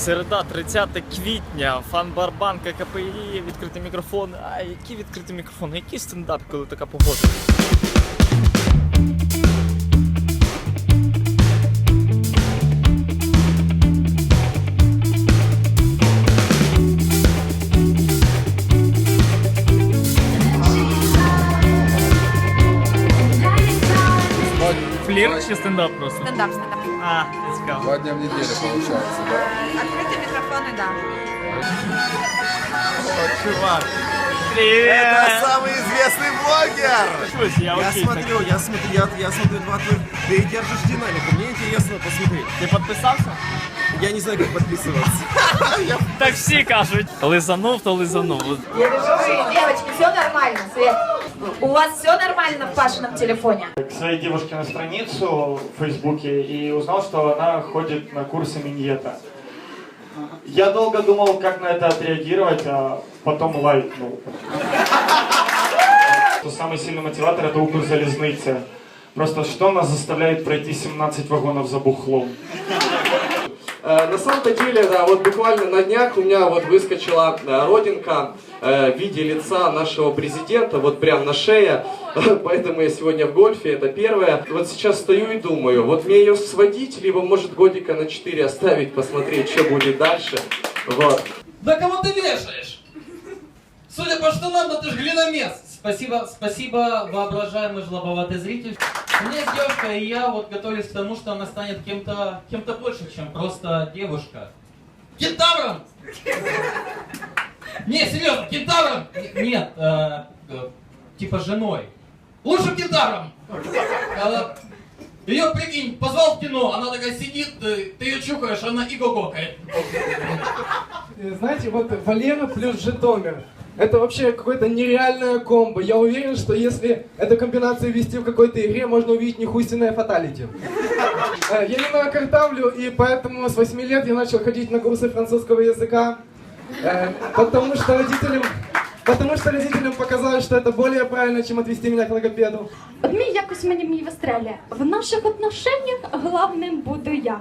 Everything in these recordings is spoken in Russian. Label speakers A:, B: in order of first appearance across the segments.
A: Середа, 30 квітня, фан-барбанка КПІ, відкритий мікрофон. А які відкриті мікрофони? Який стендап, коли така погода? Флір чи стендап просто?
B: Стендап, стендап.
A: А, цікаво.
C: Два дня в неделю получается, да?
B: Открытые микрофоны, да.
A: О, чувак. Привіт!
D: Это самый известный блогер!
A: Слушай, я
D: Я
A: учись.
D: смотрю, я смотрю, я, я смотрю два твоих. Ты держишь динамику, мне интересно посмотреть.
A: Ти підписався?
D: Я не знаю, как подписываться.
A: Так всі кажуть. Лизанув, то лизанув.
B: Девочки, все нормально, Свет. У вас все нормально в Пашином телефоне?
E: к своей девушке на страницу в Фейсбуке и узнал, что она ходит на курсы миньета. Я долго думал, как на это отреагировать, а потом лайкнул. Что Самый сильный мотиватор это укус залезницы. Просто что нас заставляет пройти 17 вагонов за бухлом?
F: Э, На самом-то деле, да, вот буквально на днях у меня вот выскочила э, родинка э, в виде лица нашего президента, вот прям на шее, поэтому я сегодня в гольфе, это первое. Вот сейчас стою и думаю, вот мне ее сводить, либо может годика на 4 оставить, посмотреть, что будет дальше. Вот.
G: Да кого ты вешаешь? Судя по штанам, да ты ж глиномес. Спасибо, спасибо, воображаемый жлобоватый зритель. Есть девушка, и я вот готовлюсь к тому, что она станет кем-то кем-то больше, чем просто девушка. Кентавром! Не, серьезно, кентавром! Нет, э, э, типа женой. Лучшим кентавром! Ее, прикинь, позвал в кино, она такая сидит, э, ты ее чухаешь, она и гогокает.
H: Э, Знаете, вот Валера плюс Житомир. Это вообще какое-то нереальное комбо. Я уверен, что если эту комбинацию ввести в какой-то игре, можно увидеть нехуйственное фаталити. Э, Я немного картавлю, и поэтому с 8 лет я начал ходить на курсы французского языка. Э, Потому что родителям... Потому что родителям показалось, что это более правильно, чем отвести меня к логопеду.
I: От мій якось мені мій вистрелює. В наших отношениях главним буду я.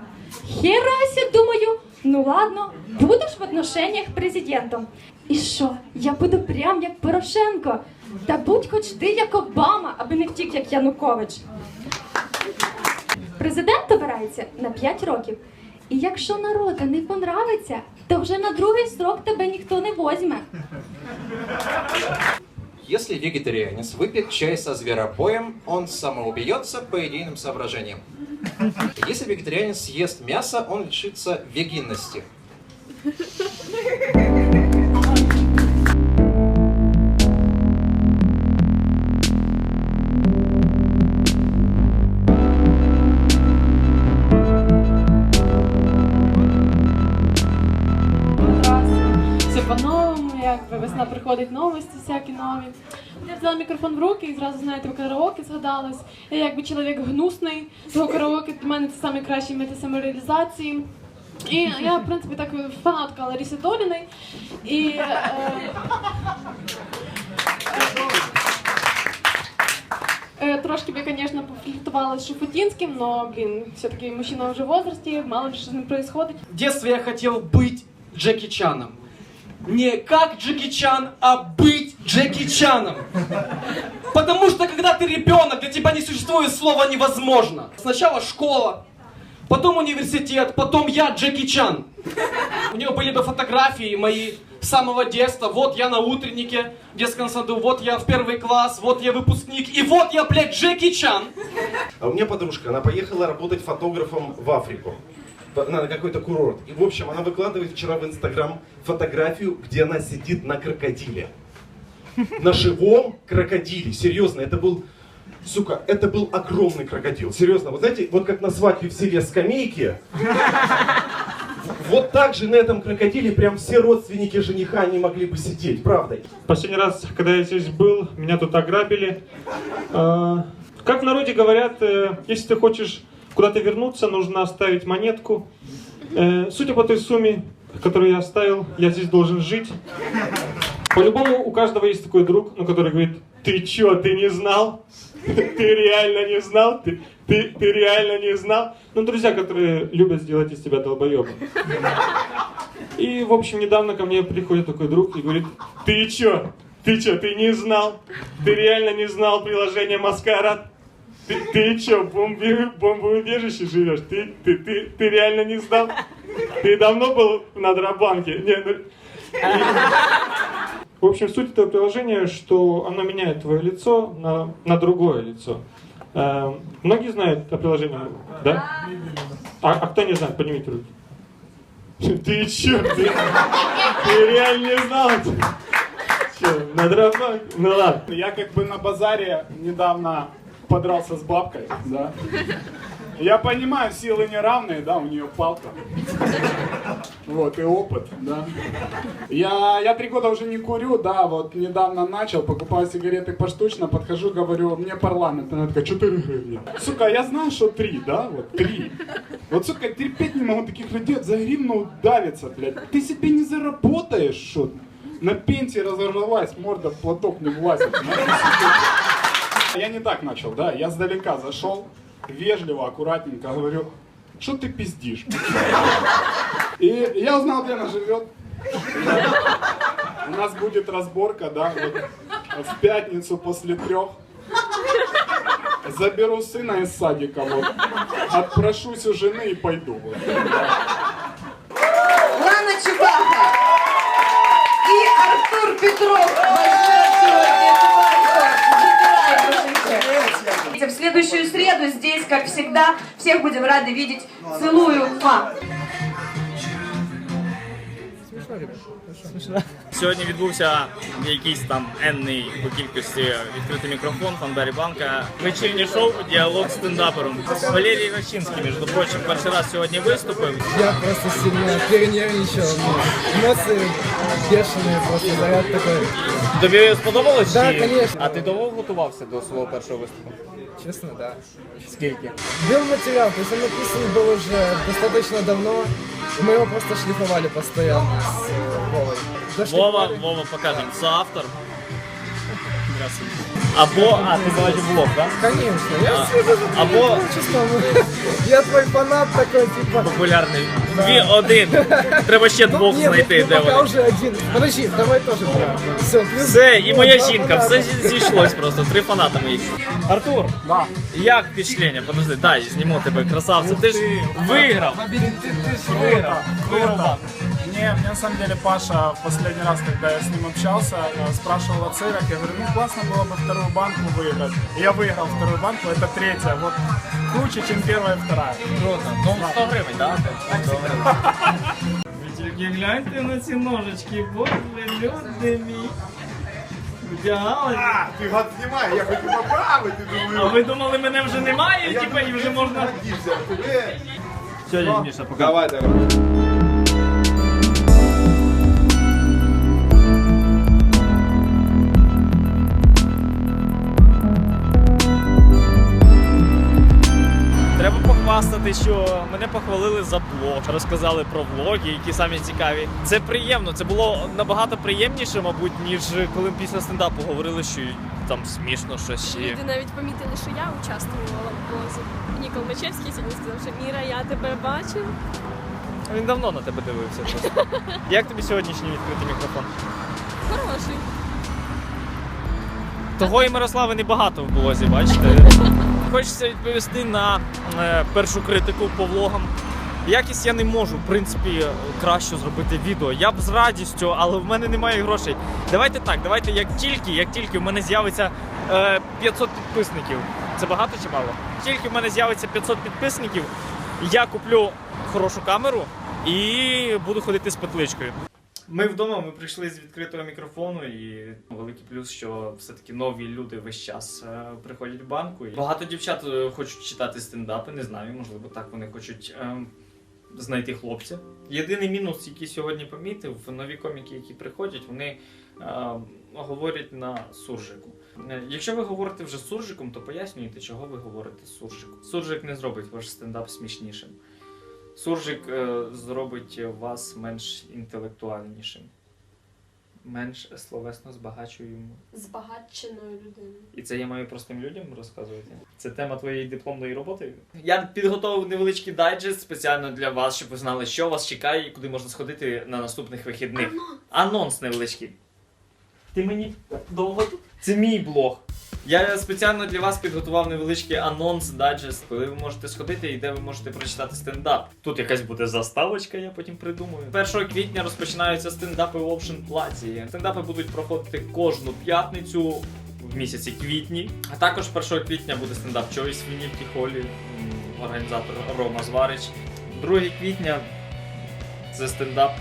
I: Херася, думаю, Ну ладно, будеш в отношениях президентом. І що? Я буду прям як Порошенко. Та будь хоч ти як Обама, аби не втік як Янукович. Президент обирається на 5 років. І якщо народу не понравиться, то вже на другий срок тебе ніхто не возьме.
J: Если вегетарианец выпьет чай со зверопоем, он самоубьется по идейным соображениям. Если вегетарианец съест мясо, он лишится вегинности.
K: Весна приходить новості, всякі нові. Я взяла мікрофон в руки і зразу, знаєте, в караоке згадалась. Я якби чоловік гнусний, того караоке для мене це найкращий метод самореалізації. І я, в принципі, так фанатка Ларіси Доліної. І е, е, трошки би, звісно, пофліртувала з Шуфутінським, но, блін, все-таки мужчина вже в возрасті, мало ли що з ним происходить.
G: В детстве я хотел быть Джеки Чаном. Не как Джеки Чан, а быть Джеки Чаном. Потому что когда ты ребенок, для тебя не существует слова невозможно. Сначала школа, потом университет, потом я Джеки Чан. У него были бы фотографии мои с самого детства. Вот я на утреннике в детском саду, вот я в первый класс, вот я выпускник, и вот я, блядь, Джеки Чан.
D: А у меня подружка, она поехала работать фотографом в Африку. По- На какой-то курорт. И, в общем, она выкладывает вчера в Инстаграм фотографию, где она сидит на крокодиле. На живом крокодиле. Серьезно, это был... Сука, это был огромный крокодил. Серьезно, вот знаете, вот как на свадьбе в селе скамейки, вот так же на этом крокодиле прям все родственники жениха не могли бы сидеть, правда.
E: Последний раз, когда я здесь был, меня тут ограбили. А, Как в народе говорят, э, если ты хочешь куда-то вернуться, нужно оставить монетку. Э, Судя по той сумме, которую я оставил, я здесь должен жить. По-любому у каждого есть такой друг, ну, который говорит, ты чё, ты не знал? Ты реально не знал? Ты, ты, ты реально не знал? Ну, друзья, которые любят сделать из тебя долбоеба. И, в общем, недавно ко мне приходит такой друг и говорит, ты чё? Ты чё, ты не знал? Ты реально не знал приложение Маскарад? Ты, ты чё, в бомбе, бомбоубежище живешь? Ты, ты, ты, ты реально не знал? Ты давно был на Драбанке? Не, ну... В общем, суть этого приложения, что оно меняет твое лицо на, на другое лицо. Э, многие знают это приложение, да? А, а кто не знает, поднимите руки. Ты чё? Ты, ты реально не знал? Чё, на Драбанке? Ну ладно.
L: Я как бы на базаре недавно подрался с бабкой, да. Я понимаю, силы неравные, да, у нее палка. Вот, и опыт, да. Я, я три года уже не курю, да, вот недавно начал, покупаю сигареты поштучно, подхожу, говорю, мне парламент. Она такая, 4 гривны. Сука, я знаю, что три, да, вот три. Вот, сука, терпеть не могу таких людей, за гривну давится, блядь. Ты себе не заработаешь, что на пенсии разорвалась, морда в платок не влазит. Я не так начал, да, я сдалека зашел, вежливо, аккуратненько говорю, что ты пиздишь? И я узнал, где она живет. У нас будет разборка, да, вот, в пятницу после трех. Заберу сына из садика, вот, отпрошусь у жены и пойду. Вот.
B: Лана Чубака и Артур Петров возьмет Забирай, дружище. В следующую среду здесь, как всегда, всех будем рады видеть. Целую. Мам.
A: Сьогодні відбувся якийсь там енний по кількості відкритий мікрофон Фанбері Банка. Вечірнє шоу Діалог з стендапером. Валерій Рощинський, між прочим, перший раз сьогодні виступив.
H: Я просто сильно перенервничал. ну, Эмоции бешеные, просто заряд такой.
A: Тобі сподобалось?
H: Да,
A: чи-
H: конечно.
A: А ти довго готувався до свого першого виступу?
H: Честно, да.
A: Скільки?
H: Был материал, то есть он написан был уже достаточно давно. и Мы его просто шлифовали постоянно с э, Вовой.
A: Вова,
H: Зашлифовали.
A: Вова, покажем, соавтор. Або, а, ти бачив блог, так?
H: Конечно, я
A: А,
H: слежу за
A: або-
H: творчеством. Я твой фанат такой, типа...
A: Популярний. Дві, один. Треба ще двох
H: Нет,
A: знайти,
H: ну,
A: де
H: пока
A: вони.
H: уже один. Подожди, тоже прям. Все,
A: Все, і моя жінка, все зійшлось просто, три фаната моїх. Артур,
L: Да.
A: як впечатлення? Подожди, дай, зніму тебе, красавця. Ти ж виграв. Виграв. Виграв банк.
L: Не, мне на самом деле Паша в последний раз, когда я с ним общался, э, спрашивал о целях. Я говорю, ну классно было бы вторую банку выиграть. И я выиграл вторую банку, это третья. Вот круче, чем первая и вторая.
A: Круто. Ну, 100 гривень, так? Ви тільки гляньте на ці ножички, боже, люди мій. Вдягали.
C: Ты гад снимай, я хочу поправить, ты
A: А
C: думаю.
A: ви думали, мене вже немає, типа, і вже можна...
C: Гордишься, тебе.
A: Сьогодні, Міша, покажи.
C: Давай, давай.
A: Похвастати, що мене похвалили за блог, розказали про влоги, які самі цікаві. Це приємно. Це було набагато приємніше, мабуть, ніж коли після стендапу говорили, що там смішно щось ще.
K: Люди навіть помітили, що я участвувала в блозі. Нікол Мечевський сьогодні сказав, що Міра, я тебе бачив.
A: Він давно на тебе дивився. Просто. Як тобі сьогоднішній відкритий мікрофон?
K: Хороший.
A: Того і Мирослави небагато в блозі, бачите. Хочеться відповісти на е, першу критику по влогам. Якість я не можу, в принципі, краще зробити відео. Я б з радістю, але в мене немає грошей. Давайте так, давайте як тільки, як тільки в мене з'явиться е, 500 підписників. Це багато чи мало? Тільки в мене з'явиться 500 підписників, я куплю хорошу камеру і буду ходити з петличкою. Ми вдома, ми прийшли з відкритого мікрофону, і великий плюс, що все-таки нові люди весь час е, приходять в банку. Багато дівчат е, хочуть читати стендапи, не знаю, можливо, так вони хочуть е, знайти хлопця. Єдиний мінус, який сьогодні помітив, нові коміки, які приходять, вони е, говорять на суржику. Е, Якщо ви говорите вже суржиком, то пояснюйте, чого ви говорите суржиком. Суржик не зробить ваш стендап смішнішим. Суржик е, зробить вас менш інтелектуальнішим. менш словесно збагачуємо.
K: Збагаченою людиною.
A: І це я маю простим людям розказувати. Це тема твоєї дипломної роботи. Я підготував невеличкий дайджест спеціально для вас, щоб ви знали, що вас чекає і куди можна сходити на наступних вихідних. Анонс невеличкий. Ти мені довго тут? Це мій блог. Я спеціально для вас підготував невеличкий анонс, дайджест, коли ви можете сходити і де ви можете прочитати стендап. Тут якась буде заставочка, я потім придумаю. 1 квітня розпочинаються стендапи в Option Plaza. Стендапи будуть проходити кожну п'ятницю в місяці квітні. А також 1 квітня буде стендап Choice в Вінівці Холі, організатор Рома Зварич. 2 квітня це стендап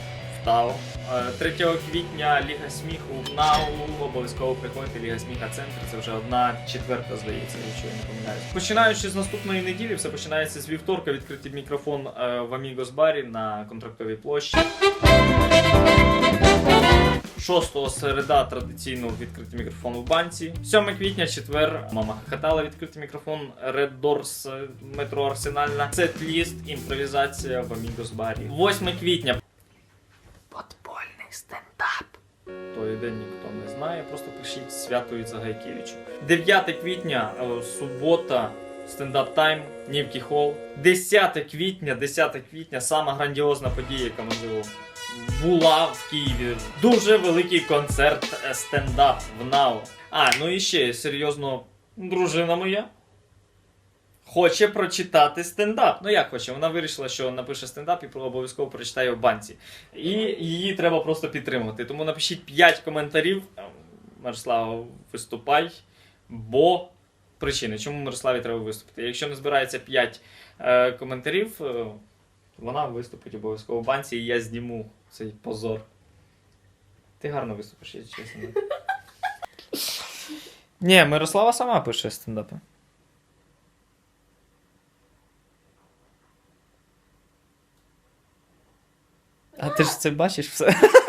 A: в Е, 3 квітня Ліга сміху в НАУ. Обов'язково приходьте Ліга сміха центр. Це вже одна четверта, здається, якщо я не помиляюсь. Починаючи з наступної неділі, все починається з вівторка. Відкритий мікрофон е, в Амігос барі на контрактовій площі. 6 середа традиційно відкритий мікрофон в банці. 7 квітня, четвер, мама хохотала відкритий мікрофон Red Doors, е, метро Арсенальна. Сет-ліст, імпровізація в Амігос барі. 8 квітня. Стендап. Той день ніхто не знає, просто пишіть свято Святою Загайкевичу. 9 квітня, е, субота, стендап тайм, Нівкі Холл. 10 квітня, 10 квітня, сама грандіозна подія, яка можливо була в Києві. Дуже великий концерт е, стендап в НАО. А, ну і ще серйозно, дружина моя. Хоче прочитати стендап. Ну як хоче? Вона вирішила, що напише стендап і обов'язково прочитає в банці. І її треба просто підтримати. Тому напишіть 5 коментарів. Е, Мирослава, виступай. Бо причини, чому Мирославі треба виступити. Якщо не збирається 5 е, коментарів, е, вона виступить обов'язково в банці, і я зніму цей позор. Ти гарно виступиш, я чесно. Ні, Мирослава сама пише стендапи. też chcę basisz w sobie.